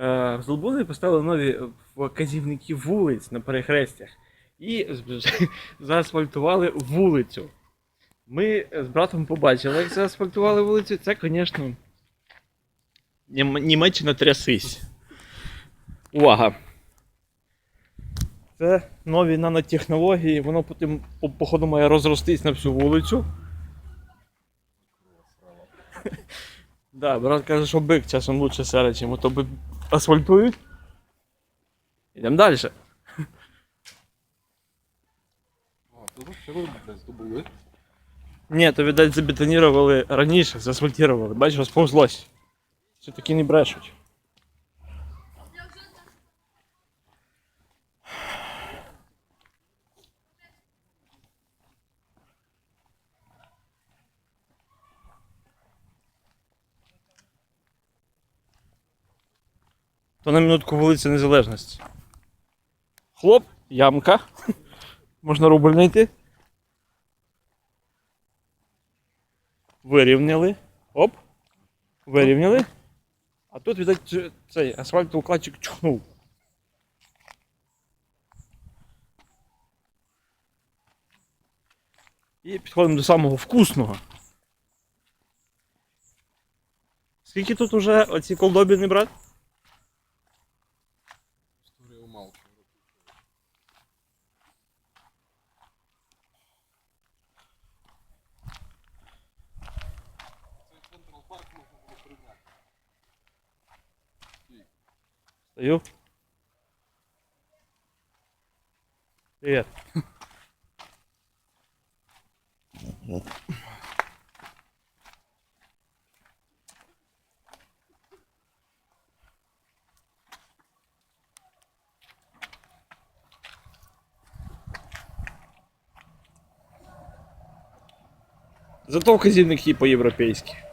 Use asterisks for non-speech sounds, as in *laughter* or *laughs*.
Е, Злобуни поставили нові вказівники вулиць на перехрестях і заасфальтували вулицю. Ми з братом побачили, як заасфальтували вулицю. Це, звісно, Німеччина трясись. Увага! Це нові нанотехнології, воно потім, походу, має розростись на всю вулицю. Да, брат каже, що бик часом лучше серед, чим то би асфальтують. Йдемо далі. Ні, то, віддать забетонірували раніше, заасфальтували. Бачиш, розповзлось. Все таки не брешуть. То на минутку вулиця Незалежності. Хлоп, ямка. *laughs* Можна рубль знайти. Вирівняли. Оп. Вирівняли. А тут, видать, цей асфальтоукладчик чухнув. І підходимо до самого вкусного. Скільки тут уже оці колдобіни, брат? Історія Стою. Привет. Зато вказівники по-європейськи.